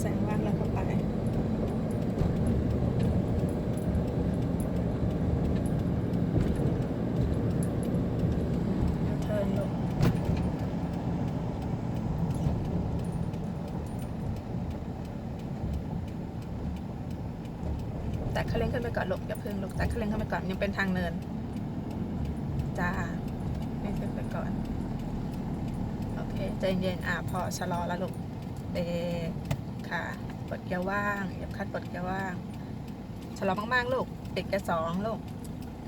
แสงว่างแล้วก็ไปยูเทิร์นลูกแต่คันเร่งขึ้นไปก่อนลูกอย่าเพิ่งลูกแต่คันเร่งขึ้นไปก่อนยังเป็นทางเนิน จ้าให้ขึ้นไปก่อน โอเคใจเย็นๆอะพอชะลอแล้วลูกเบรก ปลดเกียร์ว่างเหยียบคัดปลดเกียร์ว่างชะลอมากๆลูกปิดเกียร์สองลูก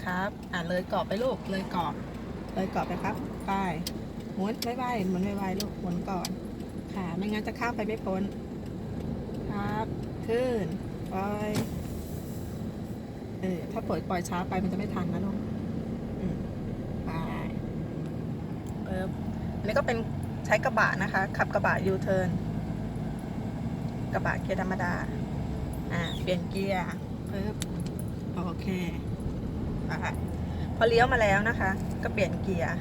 ครับ อะเลยกรอบไปลูกเลยกรอบเลยกรอบไปครับไปหมุนไวๆหมุนไวๆลูกหมุนก่อน ค่ะ ไม่งั้นจะข้ามไปไม่พ้นครับขึ้นปล่อยเออถ้าปล่อยปล่อยช้าไปมันจะไม่ทันนะลูกอืมไปเออันนี้ก็เป็นใช้กระบะนะคะ ขับกระบะยูเทิร์น กระบะเกียร์ธรรมดา อ่า เปลี่ยนเกียร์ปึ๊บโอเคไปพอเลี้ยวมาแล้วนะคะ ก็เปลี่ยนเกียร์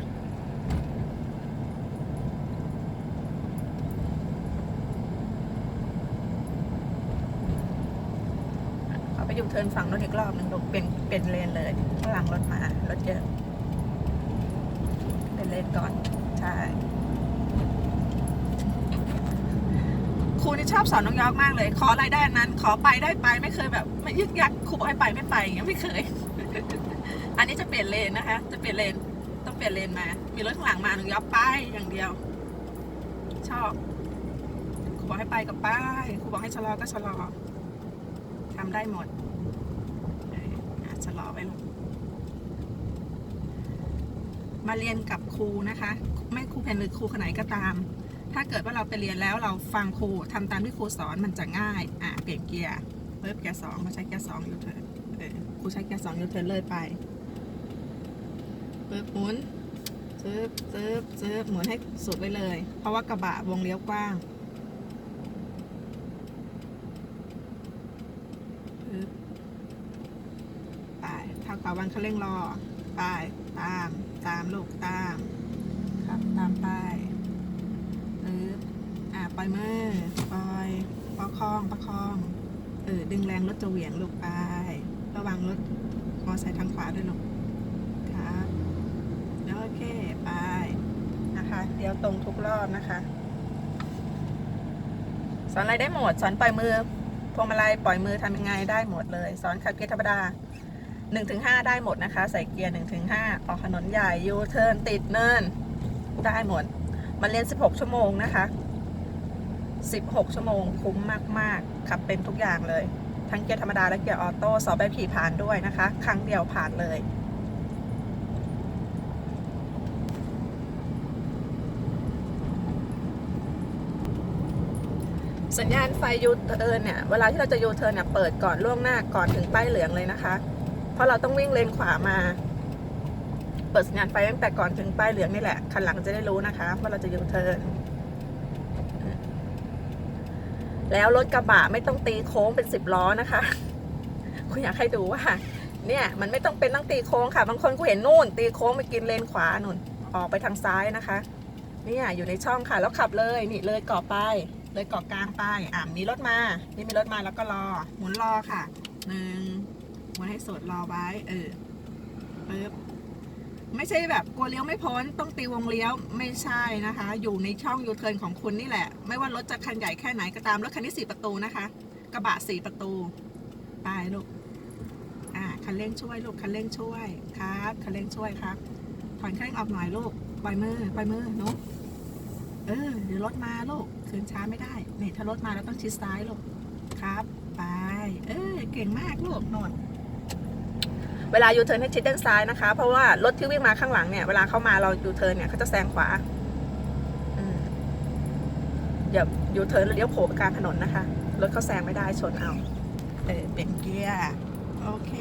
เอาไปยูเทินฝั่งรถอีกรอบหนึ่งลูกเปลี่ยนเปลี่ยนเลนเลยข้างหลังรถมารถเยอะเป็นเลนก่อน ใช่ ครูนี่ชอบสอนน้องยอกมากเลย ขออะไรได้นั้น ขอไปได้ไปไม่เคยแบบไม่ยึกยักครูบอกให้ไปไม่ไปอย่างเงี้ยไม่เคย อันนี้จะเปลี่ยนเลนนะคะ จะเปลี่ยนเลนต้องเปลี่ยนเลนมา มีรถข้างหลังมาน้องยอกไปอย่างเดียว ชอบครูบอกให้ไปกับป้ายครูบอกให้ชะลอก็ชะลอทำได้หมดชะลอไปลูกมาเรียนกับครูนะคะ ไม่ครูเพนหรือครูคนไหนก็ตาม ถ้าเกิดว่าเราไปเรียนแล้วเราฟังครูทำตามที่ครูสอนมันจะง่าย อะเปลี่ยนเกียร์เพิ่มเกียร์สองมาใช้เกียร์สองยูเทิร์นเออครูใช้เกียร์สองยูเทิร์นเลยไปเพิ่มหมุนซึบซึบซึบหมุนให้สุดไปเลย เพราะว่ากระบะวงเลี้ยวกว้างปึ๊บไปเท่ากับวันเขาเร่งรอ ไป ตาม ตามลูกตาม ครับ ตามไป อ่าปล่อยมือปล่อยประคองประคองเออดึงแรงรถจะเหวี่ยงลูกไป ระวังรถมอไซค์ทางขวาด้วยลูกครับโอเคไปนะคะเดี๋ยวตรงทุกรอบนะคะ สอนอะไรได้หมด สอนปล่อยมือพวงมาลัยปล่อยมือทำยังไงได้หมดเลย สอนขับเกียร์ธรรมดาหนึ่งถึงห้าได้หมดนะคะ ใส่เกียร์หนึ่งถึงห้าออกถนนใหญ่ยูเทิร์นติดเนินได้หมด มันเรียน 16 ชั่วโมงนะคะ 16 ชั่วโมง คุ้มมาก ๆ ขับเป็นทุกอย่างเลย ทั้งเกียร์ธรรมดาและเกียร์ออโต้สอบใบขี่ผ่านด้วยนะคะ ครั้งเดียวผ่านเลย สัญญาณไฟยูเทิร์นเนี่ย เวลาที่เราจะยูเทิร์นเนี่ย เปิดก่อนล่วงหน้าก่อนถึงป้ายเหลืองเลยนะคะ เพราะเราต้องวิ่งเลนขวามา เปิดสัญญาณไฟตั้งแต่ก่อนถึงป้ายเหลืองนี่แหละ คันหลังจะได้รู้นะคะ ว่าเราจะยูเทิร์น แล้วรถกระบะไม่ต้องตีโค้งเป็นสิบล้อนะคะ คุณอยากให้ดูว่า เนี่ยมันไม่ต้องเป็นต้องตีโค้งค่ะ บางคนกูเห็นนู่น ตีโค้งไปกินเลนขวานู่น ออกไปทางซ้ายนะคะ เนี่ยอยู่ในช่องค่ะ แล้วขับเลยนี่เลยเกาะไป เลยเกาะกลางไป อ่ามีรถมา นี่มีรถมาแล้วก็รอ หมุนรอค่ะหนึ่งหมุนให้สดรอไว้ เออปึ๊บ ไม่ใช่แบบกลัวเลี้ยวไม่พ้นต้องตีวงเลี้ยวไม่ใช่นะคะ อยู่ในช่องยูเทิร์นของคุณนี่แหละ ไม่ว่ารถจะคันใหญ่แค่ไหนก็ตามรถคันนี้สี่ประตูนะคะ กระบะสี่ประตูไปลูกอ่าคันเร่งช่วยลูกคันเร่งช่วยครับคันเร่งช่วยครับถอนคันเร่งออกหน่อยลูกปล่อยมือปล่อยมือนุ๊กเออเดี๋ยวรถมาลูกคืนช้าไม่ได้เนี่ยถ้ารถมาเราต้องชิดซ้ายลูกครับ ไป เออเก่งมากลูกนน เวลายูเทิร์นให้ชิดด้านซ้ายนะคะ เพราะว่ารถที่วิ่งมาข้างหลังเนี่ย เวลาเข้ามาเรายูเทิร์นเนี่ยเขาจะแซงขวาอย่ายูเทิร์นแล้วเลี้ยวโผล่กลางถนนนะคะ รถเขาแซงไม่ได้ชนเอา เออเป็นเกียร์ โอเค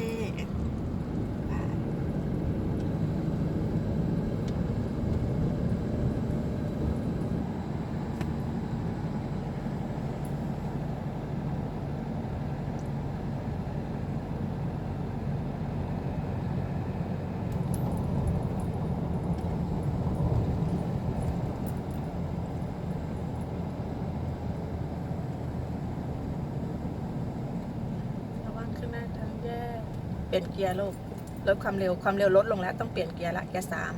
เปลี่ยนเกียร์ลูกลดความเร็วความเร็วลดลงแล้วต้องเปลี่ยนเกียร์ละเกียร์สาม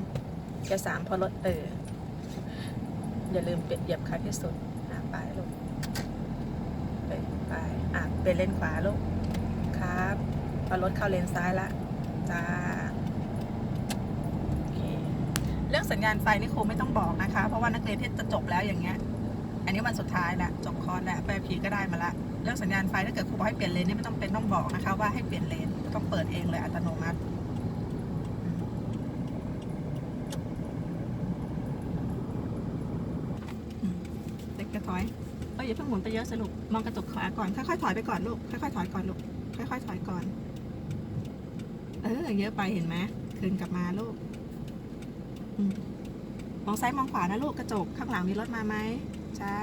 เกียร์สามพอลดเอออย่าลืมเปลี่ยนเหยียบคลัตช์ที่สุดอะไปลูกไปไปอะเป็นเลนขวาลูกครับพอรถเข้าเลนซ้ายละจ้าเรื่องสัญญาณไฟนี่ครูไม่ต้องบอกนะคะ เพราะว่านักเรียนที่จะจบแล้วอย่างเงี้ย อันนี้วันสุดท้ายละจบคอร์สแล้วไปพีก็ได้มาละเรื่องสัญญาณไฟถ้าเกิดครูบอกให้เปลี่ยนเลนนี่ไม่ต้องเป็นต้องบอกนะคะว่าให้เปลี่ยนเลน ต้องเปิดเองเลยอัตโนมัติเด็กกระถอยเอ้ยอย่าเพิ่งหมุนไปเยอะสรุปมองกระจกขวาก่อน ค่อยๆถอยไปก่อนลูก ค่อยๆถอยก่อนลูก ค่อยๆถอยก่อน เออ เยอะไปเห็นไหมคืนกลับมาลูกอมองซ้ายมองขวานะลูกกระจกข้างหลังมีรถมาไหม ใช่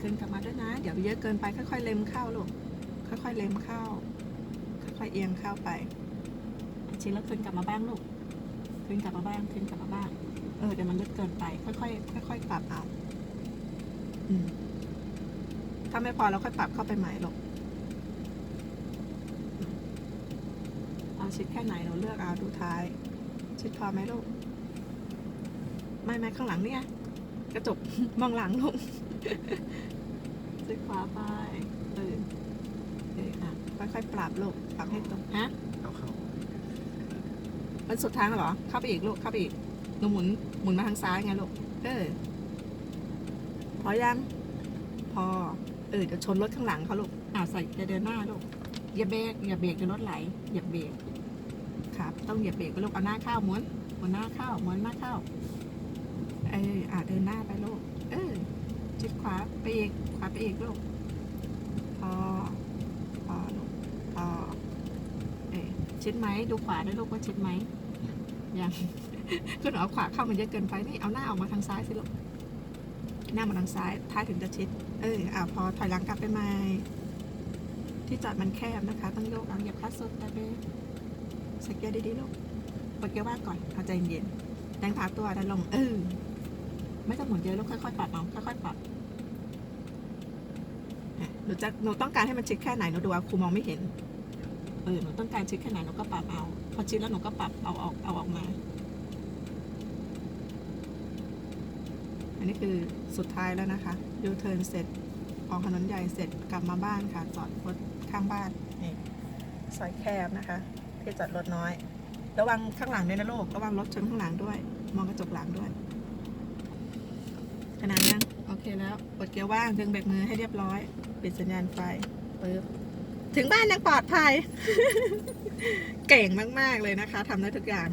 คืนกลับมาด้วยนะ เดี๋ยวเยอะเกินไปค่อยๆเล็มเข้าลูก ค่อยๆเล็มเข้า ค่อยๆเอียงเข้าไปชิ้นแล้วคืนกลับมาบ้างลูกคืนกลับมาบ้างคืนกลับมาบ้าง เออเดี๋ยวมันลึกเกินไป ค่อยๆค่อยๆปรับเอาอืมถ้าไม่พอเราค่อยปรับเข้าไปใหม่ลูกเอาชิดแค่ไหนเราเลือกเอาดูท้าย ชิดพอไหมลูกไม่ไม่ข้างหลังเนี่ย กระจกมองหลังลูกซึกขวาไป ออเอออะค่อยๆปรับลูกปรับให้ตรงฮะเข้าเข้ามันสุดทางแล้วเหรอเข้าไปอีกลูกเข้าไปอีกหนูหมุนหมุนมาทางซ้ายไงลูกเออพอยังพอเออเดี๋ยวชนรถข้างหลังเขาลูกอ่าใส่จะเดินหน้าลูกอย่าเบรกอย่าเบรกเดี๋ยวรถไหลอย่าเบรกครับ ต้องอย่าเบรกไปลูกเอาหน้าเข้าหมุนหมุนหน้าเข้าหมุนหน้าเข้าเอออ่าเดินหน้าไปลูกเออชิดขวาไปอีกขวาไปอีกลูกพอ พอลูก พอ เออ ชิดไหมดูขวาด้วยลูกว่าชิดไหมยังคุณเอาขวาเข้ามันเยอะเกินไปนี่เอาหน้าออกมาทางซ้ายสิลูกหน้ามาทางซ้ายท้ายถึงจะชิด เอออ่าพอถอยหลังกลับไปใหม่ที่จอดมันแคบนะคะ ต้องโยกเอาเหยียบคลัตช์สุดแต่เบสเกียร์ดีๆลูกเปิดเกียร์ว่างก่อนเอาใจเย็นแรงขาตัวดันลงเออไม่ต้องหมุนเยอะลูกค่อยๆปรับเอาค่อยๆปรับหนูจะหนูต้องการให้มันชิดแค่ไหนหนูดูเอาครูมองไม่เห็น เออหนูต้องการชิดแค่ไหนหนูก็ปรับเอา พอชิดแล้วหนูก็ปรับเอาออกเอาออกมา อันนี้คือสุดท้ายแล้วนะคะยูเทิร์นเสร็จออกถนนใหญ่เสร็จกลับมาบ้านค่ะ จอดรถข้างบ้านนี่ซอยแคบนะคะ ที่จอดรถน้อย ระวังข้างหลังด้วยนะลูกระวังรถชนข้างหลังด้วย มองกระจกหลังด้วย ขนาดยังโอเคแล้วกดเกียร์ว่างดึงเบรกมือให้เรียบร้อย ปิดสัญญาณไฟปึ๊บ ถึงบ้านยังปลอดภัย เก่งมาก ๆ เลยนะคะทำได้ทุกอย่าง